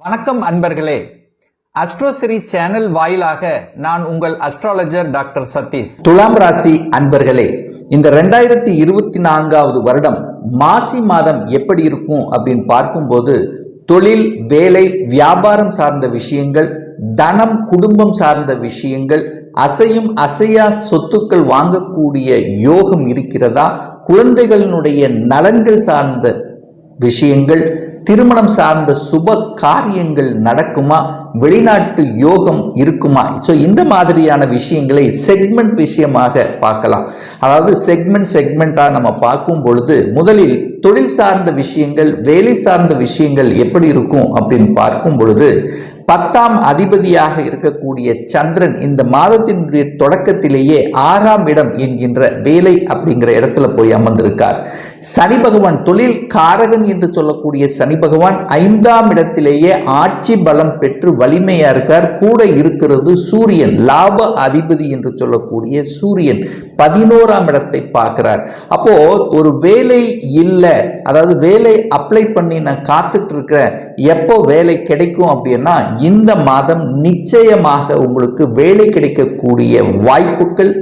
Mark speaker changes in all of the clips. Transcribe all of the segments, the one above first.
Speaker 1: வணக்கம் அன்பர்களே. அஸ்ட்ரோசிரி சேனல் வாயிலாக நான் உங்கள் அஸ்ட்ராலஜர் டாக்டர் சதீஷ்.
Speaker 2: துலாம் ராசி அன்பர்களே இந்த ரெண்டாயிரத்தி இருபத்தி நான்காவது வருடம் மாசி மாதம் எப்படி இருக்கும் அப்படின்னு பார்க்கும்போது தொழில் வேலை வியாபாரம் சார்ந்த விஷயங்கள் தனம் குடும்பம் சார்ந்த விஷயங்கள் அசையும் அசையா சொத்துக்கள் வாங்கக்கூடிய யோகம் இருக்கிறதா குழந்தைகளினுடைய நலன்கள் சார்ந்த விஷயங்கள் திருமணம் சார்ந்த சுப காரியங்கள் நடக்குமா? வெளிநாட்டு யோகம் இருக்குமா? ஸோ இந்த மாதிரியான விஷயங்களை செக்மெண்ட் விஷயமாக பார்க்கலாம். அதாவது செக்மெண்ட் செக்மெண்ட்டாக நம்ம பார்க்கும் பொழுது முதலில் தொழில் சார்ந்த விஷயங்கள் வேலை சார்ந்த விஷயங்கள் எப்படி இருக்கும் அப்படின்னு பார்க்கும் பொழுது பத்தாம் அதிபதியாக இருக்கக்கூடிய சந்திரன் இந்த மாதத்தினுடைய தொடக்கத்திலேயே ஆறாம் இடம் என்கின்ற வேலை அப்படிங்கிற இடத்துல போய் அமர்ந்திருக்கார். சனி பகவான் தொழில் காரகன் என்று சொல்லக்கூடிய சனி பகவான் ஐந்தாம் இடத்திலேயே ஆட்சி பலம் பெற்று வலிமையா இருக்கார். கூட இருக்கிறது சூரியன் லாப அதிபதி என்று சொல்லக்கூடிய சூரியன் பதினோராம் இடத்தை பார்க்கிறார். அப்போ ஒரு வேலை இல்லை அதாவது வேலை அப்ளை பண்ணி நான் காத்துட்டு இருக்கிறேன் எப்போ வேலை கிடைக்கும் அப்படின்னா இந்த மாதம் நிச்சயமாக உங்களுக்கு வேலை கிடைக்கக்கூடிய வாய்ப்புகள்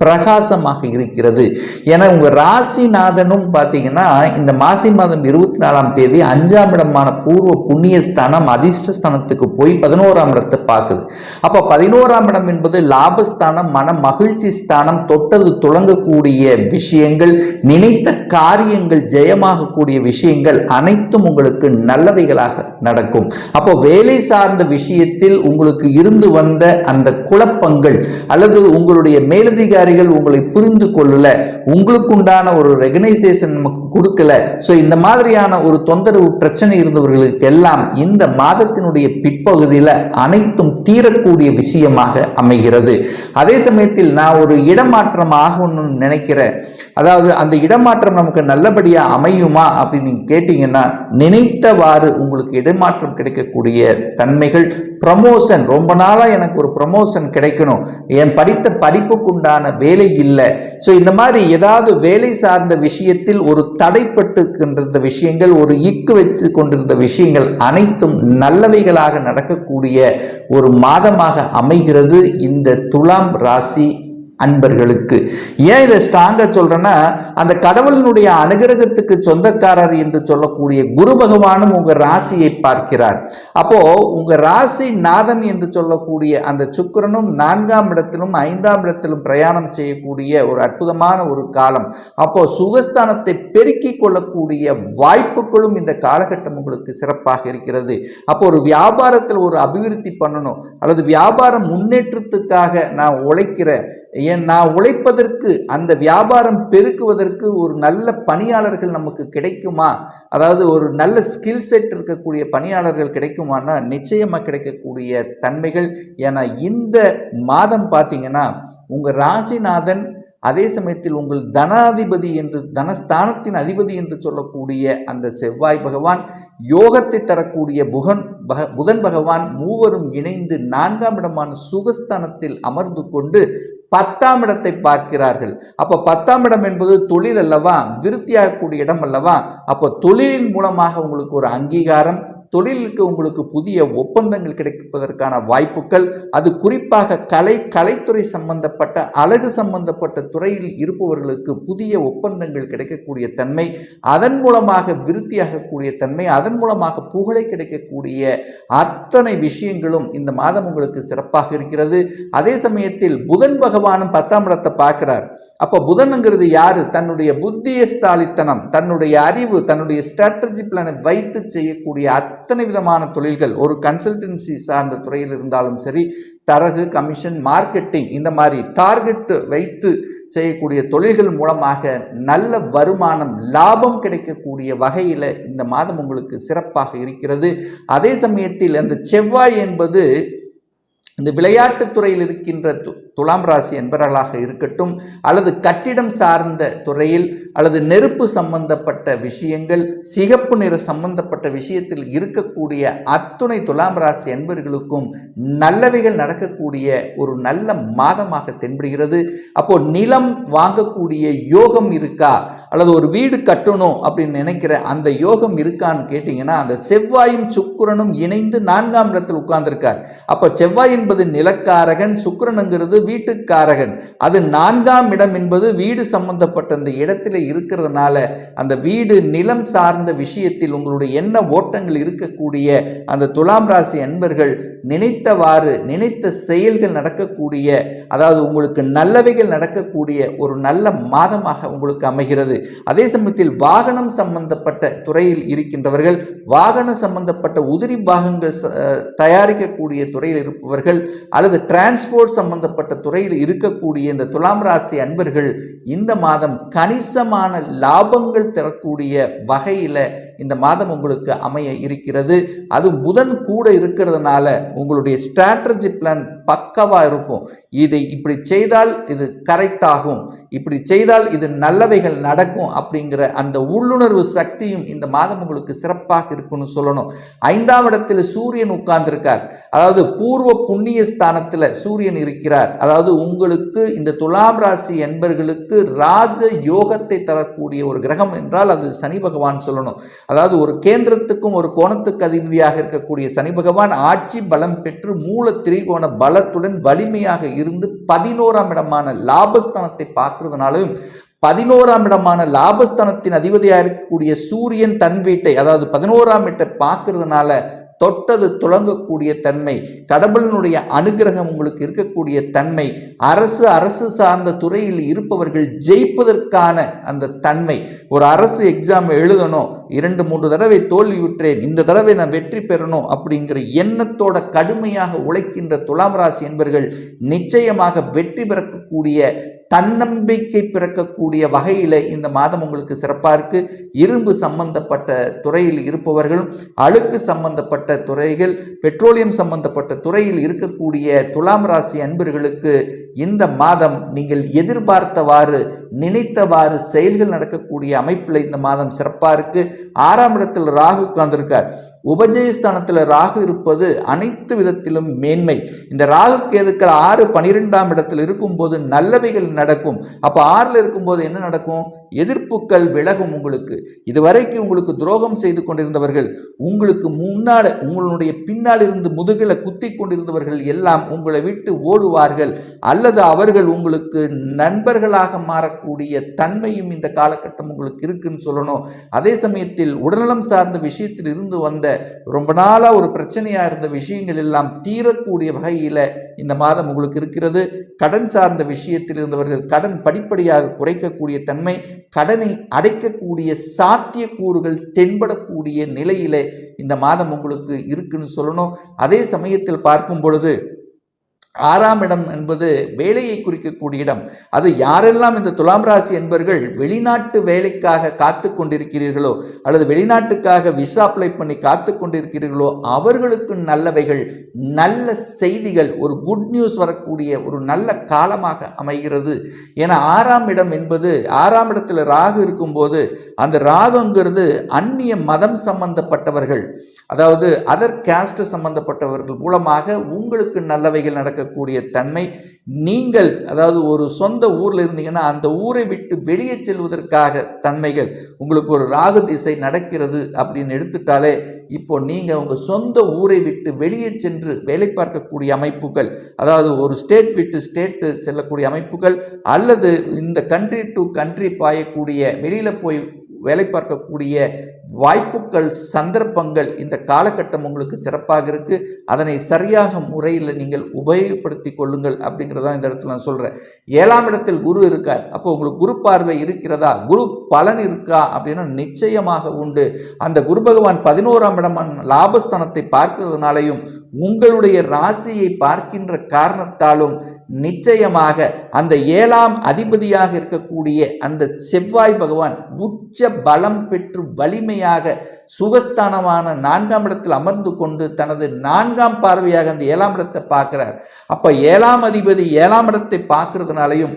Speaker 2: பிரகாசமாக இருக்கிறது. ஏன்னா உங்க ராசிநாதனும் பார்த்தீங்கன்னா இந்த மாசி மாதம் இருபத்தி நாலாம் தேதி அஞ்சாம் இடமான பூர்வ புண்ணிய ஸ்தானம் அதிர்ஷ்ட ஸ்தானத்துக்கு போய் பதினோராம் இடத்தை பார்க்குது. அப்போ பதினோராம் இடம் என்பது லாபஸ்தானம் மன மகிழ்ச்சி ஸ்தானம் தொட்டது துளங்கக்கூடிய விஷயங்கள் நினைத்த காரியங்கள் ஜெயமாகக்கூடிய விஷயங்கள் அனைத்தும் உங்களுக்கு நல்லவைகளாக நடக்கும். அப்போ வேலை சார்ந்த விஷயத்தில் உங்களுக்கு இருந்து வந்த அந்த குழப்பங்கள் அல்லது உங்களுடைய மேலதிகாரி அதிகாரிகள் உங்களை புரிந்து கொள்ளல உங்களுக்குண்டான ஒரு ரெகனைசேஷன் நமக்கு கொடுக்கல. ஸோ இந்த மாதிரியான ஒரு தொந்தரவு பிரச்சனை இருந்தவர்களுக்கு எல்லாம் இந்த மாதத்தினுடைய பிற்பகுதியில் அனைத்தும் தீரக்கூடிய விஷயமாக அமைகிறது. அதே சமயத்தில் நான் ஒரு இடமாற்றம் ஆகணும்னு நினைக்கிறேன். அதாவது அந்த இடமாற்றம் நமக்கு நல்லபடியாக அமையுமா அப்படின்னு நீங்க கேட்டீங்கன்னா நினைத்தவாறு உங்களுக்கு இடமாற்றம் கிடைக்கக்கூடிய தன்மைகள் ப்ரமோஷன் ரொம்ப நாளாக எனக்கு ஒரு ப்ரமோஷன் கிடைக்கணும். என் படித்த படிப்புக்குண்டான வேலை இல்லை. ஸோ இந்த மாதிரி ஏதாவது வேலை சார்ந்த விஷயத்தில் ஒரு தடைப்பட்டுக்கின்றிருந்த விஷயங்கள் ஒரு இக்கு வச்சு கொண்டிருந்த விஷயங்கள் அனைத்தும் நல்லவைகளாக நடக்கக்கூடிய ஒரு மாதமாக அமைகிறது. இந்த துலாம் ராசி அன்பர்களுக்கு. ஏன் இதை ஸ்ட்ராங்காக சொல்கிறேன்னா அந்த கடவுளினுடைய அனுகிரகத்துக்கு சொந்தக்காரர் என்று சொல்லக்கூடிய குரு பகவானும் உங்கள் ராசியை பார்க்கிறார். அப்போ உங்கள் ராசி நாதன் என்று சொல்லக்கூடிய அந்த சுக்கிரனும் நான்காம் இடத்திலும் ஐந்தாம் இடத்திலும் பிரயாணம் செய்யக்கூடிய ஒரு அற்புதமான ஒரு காலம். அப்போ சுகஸ்தானத்தை பெருக்கிக் கொள்ளக்கூடிய வாய்ப்புகளும் இந்த காலகட்டம் உங்களுக்கு சிறப்பாக இருக்கிறது. அப்போ ஒரு வியாபாரத்தில் ஒரு அபிவிருத்தி பண்ணணும் அல்லது வியாபார முன்னேற்றத்துக்காக நான் உழைக்கிற ஏன் நான் உழைப்பதற்கு அந்த வியாபாரம் பெருக்குவதற்கு ஒரு நல்ல பணியாளர்கள் நமக்கு கிடைக்குமா? அதாவது ஒரு நல்ல ஸ்கில் செட் இருக்கக்கூடிய பணியாளர்கள் கிடைக்குமானா நிச்சயமாக கிடைக்கக்கூடிய தன்மைகள். ஏன்னா இந்த மாதம் பார்த்தீங்கன்னா உங்கள் ராசிநாதன் அதே சமயத்தில் உங்கள் தனாதிபதி என்று தனஸ்தானத்தின் அதிபதி என்று சொல்லக்கூடிய அந்த செவ்வாய் பகவான் யோகத்தை தரக்கூடிய புகன் பக புதன் பகவான் மூவரும் இணைந்து நான்காம் இடமான சுகஸ்தானத்தில் அமர்ந்து கொண்டு பத்தாம் இடத்தை பார்க்கிறார்கள். அப்போ பத்தாம் இடம் என்பது தொழில் அல்லவா? விருத்தியாகக்கூடிய இடம் அல்லவா? அப்போ தொழிலின் மூலமாக உங்களுக்கு ஒரு அங்கீகாரம் தொழிலுக்கு உங்களுக்கு புதிய ஒப்பந்தங்கள் கிடைப்பதற்கான வாய்ப்புகள் அது குறிப்பாக கலை கலைத்துறை சம்பந்தப்பட்ட அழகு சம்பந்தப்பட்ட துறையில் இருப்பவர்களுக்கு புதிய ஒப்பந்தங்கள் கிடைக்கக்கூடிய தன்மை அதன் மூலமாக விருத்தியாகக்கூடிய தன்மை அதன் மூலமாக புகழை கிடைக்கக்கூடிய அத்தனை விஷயங்களும் இந்த மாதம் உங்களுக்கு சிறப்பாக இருக்கிறது. அதே சமயத்தில் புதன் பகவானும் பத்தாம் இடத்தை பார்க்கிறார். அப்போ புதனுங்கிறது யாரு? தன்னுடைய புத்திய ஸ்தாலித்தனம் தன்னுடைய அறிவு தன்னுடைய ஸ்ட்ராட்டஜி பிளானை வைத்து செய்யக்கூடிய அத்தனை விதமான தொழில்கள் ஒரு கன்சல்டன்சி சார்ந்த துறையில் இருந்தாலும் சரி தரகு கமிஷன் மார்க்கெட்டிங் இந்த மாதிரி டார்கெட் வைத்து செய்யக்கூடிய தொழில்கள் மூலமாக நல்ல வருமானம் லாபம் கிடைக்கக்கூடிய வகையில் இந்த மாதம் உங்களுக்கு சிறப்பாக இருக்கிறது. அதே சமயத்தில் அந்த செவ்வாய் என்பது இந்த விளையாட்டுத் துறையில் இருக்கின்ற துலாம் ராசி என்பவர்களாக இருக்கட்டும் அல்லது கட்டிடம் சார்ந்த துறையில் அல்லது நெருப்பு சம்பந்தப்பட்ட விஷயங்கள் சிகப்பு நிற சம்பந்தப்பட்ட விஷயத்தில் இருக்கக்கூடிய அத்துணை துலாம் ராசி என்பவர்களுக்கும் நல்லவைகள் நடக்கக்கூடிய ஒரு நல்ல மாதமாக தென்படுகிறது. அப்போ நிலம் வாங்கக்கூடிய யோகம் இருக்கா? அல்லது ஒரு வீடு கட்டணும் அப்படின்னு நினைக்கிற அந்த யோகம் இருக்கான்னு கேட்டிங்கன்னா அந்த செவ்வாயும் சுக்கிரனும் இணைந்து நான்காம் இடத்தில் உட்கார்ந்திருக்கார். அப்போ செவ்வாய் என்பது நிலக்காரகன் சுக்கிரனுங்கிறது வீட்டுக்காரகன். அது நான்காம் இடம் என்பது வீடு சம்பந்தப்பட்ட அந்த இடத்துல இருக்கிறதுனால அந்த வீடு நிலம் சார்ந்த விஷயத்தில் உங்களுடைய எண்ண ஓட்டங்கள் இருக்கக்கூடிய அந்த துலாம் ராசி அன்பர்கள் நினைத்தவாறு நினைத்த செயல்கள் நடக்கக்கூடிய அதாவது உங்களுக்கு நல்லவைகள் நடக்கக்கூடிய ஒரு நல்ல மாதமாக உங்களுக்கு அமைகிறது. அதே சமயத்தில் வாகனம் சம்பந்தப்பட்ட துறையில் இருக்கின்றவர்கள் வாகனம் சம்பந்தப்பட்ட உதிரி பாகங்கள் தயாரிக்கக்கூடிய துறையில் இருப்பவர்கள் அல்லது டிரான்ஸ்போர்ட் சம்பந்தப்பட்ட துறையில் இருக்கக்கூடிய இந்த துலாம் ராசி அன்பர்கள் இந்த மாதம் கணிசமான லாபங்கள் தரக்கூடிய வகையில் இந்த மாதம் உங்களுக்கு அமைய இருக்கிறது. அது புதன் கூட இருக்கிறதுனால உங்களுடைய ஸ்ட்ராட்டஜி பிளான் பக்கவாக இருக்கும். இதை இப்படி செய்தால் இது கரெக்ட் ஆகும். இப்படி செய்தால் இது நல்லவைகள் நடக்கும் அப்படிங்கிற அந்த உள்ளுணர்வு சக்தியும் இந்த மாதம் உங்களுக்கு சிறப்பாக இருக்குன்னு சொல்லணும். ஐந்தாம் இடத்தில் சூரியன் உட்கார்ந்திருக்கார். அதாவது பூர்வ புண்ணிய ஸ்தானத்தில் சூரியன் இருக்கிறார். அதாவது உங்களுக்கு இந்த துலாம் ராசி என்பர்களுக்கு ராஜ யோகத்தை தரக்கூடிய ஒரு கிரகம் என்றால் அது சனி பகவான் சொல்லணும். அதாவது ஒரு கேந்திரத்துக்கும் ஒரு கோணத்துக்கு அதிபதியாக இருக்கக்கூடிய சனி பகவான் ஆட்சி பலம் பெற்று மூல திரிகோண பலத்துடன் வலிமையாக இருந்து பதினோராம் இடமான லாபஸ்தானத்தை பார்க்கறதுனாலும் பதினோராம் இடமான லாபஸ்தானத்தின் அதிபதியாக இருக்கக்கூடிய சூரியன் தன் வீட்டை அதாவது பதினோராம் வீட்டை பார்க்கறதுனால தொட்டது துளங்கக்கூடிய தன்மை கடவுளினுடைய அனுகிரகம் உங்களுக்கு இருக்கக்கூடிய தன்மை அரசு அரசு சார்ந்த துறையில் இருப்பவர்கள் ஜெயிப்பதற்கான அந்த தன்மை. ஒரு அரசு எக்ஸாம் எழுதணும் இரண்டு மூன்று தடவை தோல்வியுற்றேன் இந்த தடவை நான் வெற்றி பெறணும் அப்படிங்கிற எண்ணத்தோட கடுமையாக உழைக்கின்ற துலாம் ராசி என்பவர்கள் நிச்சயமாக வெற்றி பெறக்கூடிய தன்னம்பிக்கை பிறக்கக்கூடிய வகையில் இந்த மாதம் உங்களுக்கு சிறப்பாக இருக்குது இரும்பு சம்பந்தப்பட்ட துறையில் இருப்பவர்களும் அழுக்கு சம்பந்தப்பட்ட துறைகள் பெட்ரோலியம் சம்பந்தப்பட்ட துறையில் இருக்கக்கூடிய துலாம் ராசி அன்பர்களுக்கு இந்த மாதம் நீங்கள் எதிர்பார்த்தவாறு நினைத்தவாறு செயல்கள் நடக்கக்கூடிய அமைப்பில் இந்த மாதம் சிறப்பாக இருக்குது ஆறாம் இடத்தில் ராகு உட்கார்ந்துருக்கார். உபஜயஸ்தானத்தில் ராகு இருப்பது அனைத்து விதத்திலும் மேன்மை. இந்த ராகு கேதுக்கள் ஆறு பனிரெண்டாம் இடத்தில் இருக்கும்போது நல்லவைகள் நடக்கும். அப்போ ஆறில் இருக்கும்போது என்ன நடக்கும்? எதிர்ப்புகள் விலகும் உங்களுக்கு. இதுவரைக்கும் உங்களுக்கு துரோகம் செய்து கொண்டிருந்தவர்கள் உங்களுக்கு முன்னால் உங்களுடைய பின்னால் இருந்து முதுகில் குத்தி கொண்டிருந்தவர்கள் எல்லாம் உங்களை விட்டு ஓடுவார்கள். அல்லது அவர்கள் உங்களுக்கு நண்பர்களாக மாறக்கூடிய தன்மையும் இந்த காலகட்டம் உங்களுக்கு இருக்குன்னு சொல்லணும். அதே சமயத்தில் உடல்நலம் சார்ந்த விஷயத்தில் இருந்து வந்த ரொம்ப நாளாக ஒரு பிரச்சனையாக இருந்த விஷயங்கள் எல்லாம் தீரக்கூடிய வகையில் இந்த மாதம் உங்களுக்கு இருக்கிறது. கடன் சார்ந்த விஷயத்தில் இருந்தவர்கள் கடன் படிப்படியாக குறைக்கக்கூடிய தன்மை கடனை அடைக்கக்கூடிய சாத்தியக்கூறுகள் தென்படக்கூடிய நிலையில இந்த மாதம் உங்களுக்கு இருக்குன்னு சொல்லணும். அதே சமயத்தில் பார்க்கும் பொழுது ஆறாம் இடம் என்பது வேலையை குறிக்கக்கூடிய இடம். அது யாரெல்லாம் இந்த துலாம் ராசி என்பவர்கள் வெளிநாட்டு வேலைக்காக காத்து கொண்டிருக்கிறீர்களோ அல்லது வெளிநாட்டுக்காக விசா அப்ளை பண்ணி காத்து கொண்டிருக்கிறீர்களோ அவர்களுக்கு நல்லவைகள் நல்ல செய்திகள் ஒரு குட் நியூஸ் வரக்கூடிய ஒரு நல்ல காலமாக அமைகிறது. ஏன்னா ஆறாம் இடம் என்பது ஆறாம் இடத்துல ராகு இருக்கும்போது அந்த ராகுங்கிறது அந்நிய மதம் சம்பந்தப்பட்டவர்கள். அதாவது அதர் கேஸ்ட் சம்பந்தப்பட்டவர்கள் மூலமாக உங்களுக்கு நல்லவைகள் இருக்கக்கூடிய தன்மை நீங்கள் அதாவது ஒரு சொந்த ஊரில் இருந்தீங்கன்னா அந்த ஊரை விட்டு வெளியே செல்வதற்காக தன்மைகள் உங்களுக்கு ஒரு ராகு திசை நடக்கிறது அப்படின்னு எடுத்துட்டாலே இப்போ நீங்கள் உங்கள் சொந்த ஊரை விட்டு வெளியே சென்று வேலை பார்க்கக்கூடிய அமைப்புகள் அதாவது ஒரு ஸ்டேட் விட்டு ஸ்டேட்டு செல்லக்கூடிய அமைப்புகள் அல்லது இந்த கண்ட்ரி டு கண்ட்ரி பாயக்கூடிய வெளியில் போய் வேலை பார்க்கக்கூடிய வாய்ப்புகள் சந்தர்ப்பங்கள் இந்த காலகட்டம் உங்களுக்கு சிறப்பாக இருக்கு. அதனை சரியாக முறையில் நீங்கள் உபயோகப்படுத்தி கொள்ளுங்கள் அப்படிங்கிறதா இந்த இடத்துல நான் சொல்கிறேன் ஏழாம் இடத்தில் குரு இருக்கார். அப்போ உங்களுக்கு குரு பார்வை இருக்கிறதா? குரு பலன் இருக்கா அப்படின்னா நிச்சயமாக உண்டு. அந்த குரு பகவான் பதினோராம் இடமான லாபஸ்தானத்தை பார்க்கிறதுனாலையும் உங்களுடைய ராசியை பார்க்கின்ற காரணத்தாலும் நிச்சயமாக அந்த ஏழாம் அதிபதியாக இருக்கக்கூடிய அந்த செவ்வாய் பகவான் உச்ச பலம் பெற்று வலிமை வலிமையாக சுகஸ்தானமான நான்காம் இடத்தில் அமர்ந்து கொண்டு தனது நான்காம் பார்வையாக அந்த ஏழாம் இடத்தை பார்க்கிறார். அப்ப ஏழாம் அதிபதி ஏழாம் இடத்தை பார்க்கறதுனாலையும்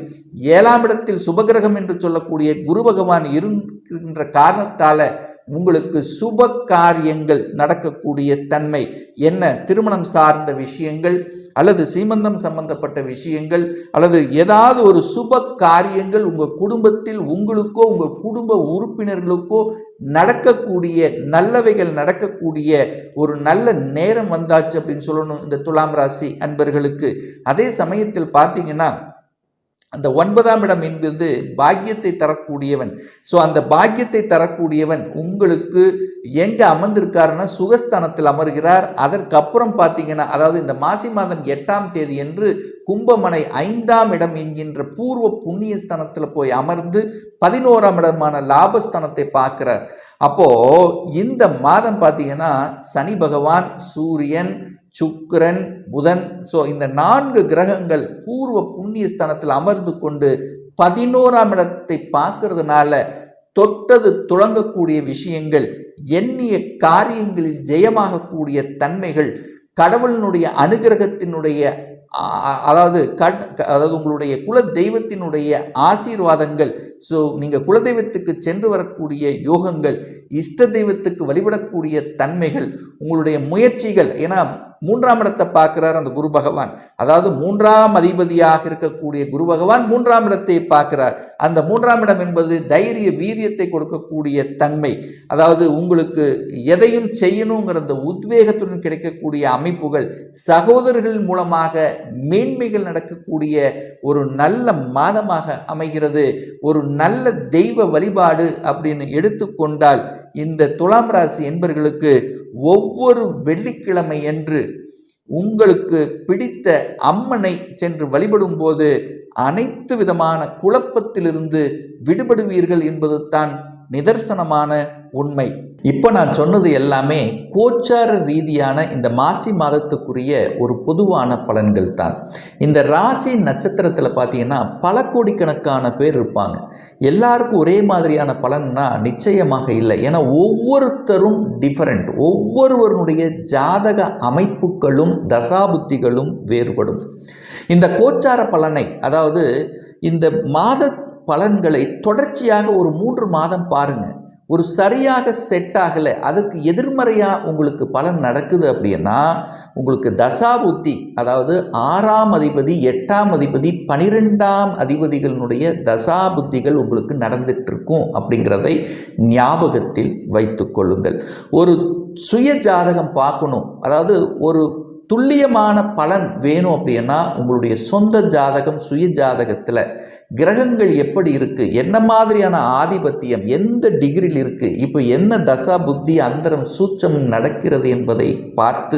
Speaker 2: ஏழாம் இடத்தில் சுபகிரகம் என்று சொல்லக்கூடிய குரு பகவான் இருக்கின்ற காரணத்தால உங்களுக்கு சுப காரியங்கள் நடக்கக்கூடிய தன்மை. என்ன? திருமணம் சார்ந்த விஷயங்கள் அல்லது சீமந்தம் சம்பந்தப்பட்ட விஷயங்கள் அல்லது ஏதாவது ஒரு சுப காரியங்கள் உங்கள் குடும்பத்தில் உங்களுக்கோ உங்கள் குடும்ப உறுப்பினர்களுக்கோ நடக்கக்கூடிய நல்லவைகள் நடக்கக்கூடிய ஒரு நல்ல நேரம் வந்தாச்சு அப்படின்னு சொல்லணும் இந்த துலாம் ராசி அன்பர்களுக்கு. அதே சமயத்தில் பார்த்தீங்கன்னா அந்த ஒன்பதாம் இடம் என்பது பாக்கியத்தை தரக்கூடியவன். ஸோ அந்த பாக்கியத்தை தரக்கூடியவன் உங்களுக்கு எங்கே அமர்ந்திருக்காருன்னா சுகஸ்தானத்தில் அமர்கிறார். அதற்கப்புறம் பார்த்தீங்கன்னா அதாவது இந்த மாசி மாதம் எட்டாம் தேதி என்று கும்பமனை ஐந்தாம் இடம் என்கின்ற பூர்வ புண்ணிய ஸ்தானத்தில் போய் அமர்ந்து பதினோராம் இடமான லாபஸ்தானத்தை பார்க்கிறார். அப்போது இந்த மாதம் பார்த்தீங்கன்னா சனி பகவான் சூரியன் சுக்கிரன் புதன். ஸோ இந்த நான்கு கிரகங்கள் பூர்வ புண்ணிய ஸ்தானத்தில் அமர்ந்து கொண்டு பதினோராம் இடத்தை பார்க்கறதுனால தொட்டது துளங்கக்கூடிய விஷயங்கள் எண்ணிய காரியங்களில் ஜெயமாகக்கூடிய தன்மைகள் கடவுளினுடைய அனுகிரகத்தினுடைய அதாவது கண் அதாவது உங்களுடைய குல தெய்வத்தினுடைய ஆசீர்வாதங்கள் ஸோ நீங்கள் குலதெய்வத்துக்கு சென்று வரக்கூடிய யோகங்கள் இஷ்ட தெய்வத்துக்கு வழிபடக்கூடிய தன்மைகள் உங்களுடைய முயற்சிகள். ஏன்னா மூன்றாம் இடத்தை பார்க்கிறார் அந்த குரு பகவான். அதாவது மூன்றாம் அதிபதியாக இருக்கக்கூடிய குரு பகவான் மூன்றாம் இடத்தை பார்க்கிறார். அந்த மூன்றாம் இடம் என்பது தைரிய வீரியத்தை கொடுக்கக்கூடிய தன்மை. அதாவது உங்களுக்கு எதையும் செய்யணுங்கிற அந்த உத்வேகத்துடன் கிடைக்கக்கூடிய அமைப்புகள் சகோதரர்கள் மூலமாக மேன்மைகள் நடக்கக்கூடிய ஒரு நல்ல மாதமாக அமைகிறது. ஒரு நல்ல தெய்வ வழிபாடு அப்படின்னு எடுத்துக்கொண்டால் இந்த துலாம் ராசி என்பர்களுக்கு ஒவ்வொரு வெள்ளிக்கிழமை என்று உங்களுக்கு பிடித்த அம்மனை சென்று வழிபடும் போது அனைத்து விதமான குழப்பத்திலிருந்து விடுபடுவீர்கள் என்பது தான் நிதர்சனமான உண்மை. இப்போ நான் சொன்னது எல்லாமே கோச்சார ரீதியான இந்த மாசி மாதத்துக்குரிய ஒரு பொதுவான பலன்கள் தான் இந்த ராசி நட்சத்திரத்தில் பார்த்தீங்கன்னா பல கோடிக்கணக்கான பேர் இருப்பாங்க. எல்லாருக்கும் ஒரே மாதிரியான பலன்னா நிச்சயமாக இல்லை. ஏன்னா ஒவ்வொருத்தரும் டிஃபரெண்ட் ஒவ்வொருவருடைய ஜாதக அமைப்புகளும் தசாபுத்திகளும் வேறுபடும். இந்த கோச்சார பலனை அதாவது இந்த மாத பலன்களை தொடர்ச்சியாக ஒரு மூன்று மாதம் பாருங்கள் ஒரு சரியாக செட் ஆகலை அதுக்கு எதிர்மறையாக உங்களுக்கு பலன் நடக்குது அப்படின்னா உங்களுக்கு தசாபுத்தி அதாவது ஆறாம் அதிபதி எட்டாம் அதிபதி பனிரெண்டாம் அதிபதிகளினுடைய தசாபுத்திகள் உங்களுக்கு நடந்துட்டுருக்கும் அப்படிங்கிறதை ஞாபகத்தில் வைத்து கொள்ளுங்கள். ஒரு சுய ஜாதகம் பார்க்கணும். அதாவது ஒரு துல்லியமான பலன் வேணும் அப்படின்னா உங்களுடைய சொந்த ஜாதகம் சுய ஜாதகத்தில் கிரகங்கள் எப்படி இருக்குது என்ன மாதிரியான ஆதிபத்தியம்? எந்த டிகிரியில் இருக்குது இப்போ என்ன தசா புத்தி அந்தரம் சூட்சம் நடக்கிறது என்பதை பார்த்து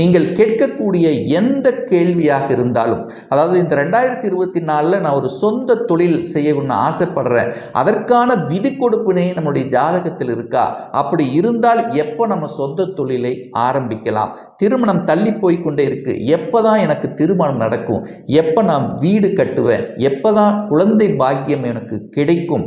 Speaker 2: நீங்கள் கேட்கக்கூடிய எந்த கேள்வியாக இருந்தாலும் அதாவது இந்த ரெண்டாயிரத்தி இருபத்தி நாலில் நான் ஒரு சொந்த தொழில் செய்யணும்னு ஆசைப்படுறேன். அதற்கான விதி கொடுப்பினை நம்முடைய ஜாதகத்தில் இருக்கா? அப்படி இருந்தால் எப்போ நம்ம சொந்த தொழிலை ஆரம்பிக்கலாம்? திருமணம் தள்ளி போய் கொண்டே இருக்குது எப்போ தான் எனக்கு திருமணம் நடக்கும்? எப்போ நான் வீடு கட்டுவேன்? எப்போ தான் குழந்தை பாக்கியம் எனக்கு கிடைக்கும்.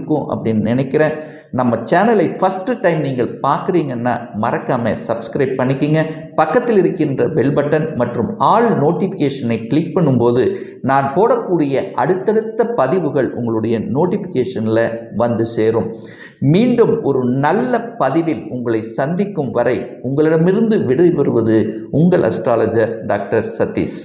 Speaker 2: இருக்கும் அப்படின்னு நினைக்கிறேன். நம்ம சேனலை ஃபஸ்ட்டு டைம் நீங்கள் பார்க்குறீங்கன்னா மறக்காமல் சப்ஸ்கிரைப் பண்ணிக்கிங்க. பக்கத்தில் இருக்கின்ற பெல் பட்டன் மற்றும் ஆல் நோட்டிஃபிகேஷனை கிளிக் பண்ணும்போது நான் போடக்கூடிய அடுத்தடுத்த பதிவுகள் உங்களுடைய நோட்டிஃபிகேஷனில் வந்து சேரும். மீண்டும் ஒரு நல்ல பதிவில் உங்களை சந்திக்கும் வரை உங்களிடமிருந்து விடைபெறுவது உங்கள் அஸ்ட்ராலஜர் டாக்டர் சதீஷ்.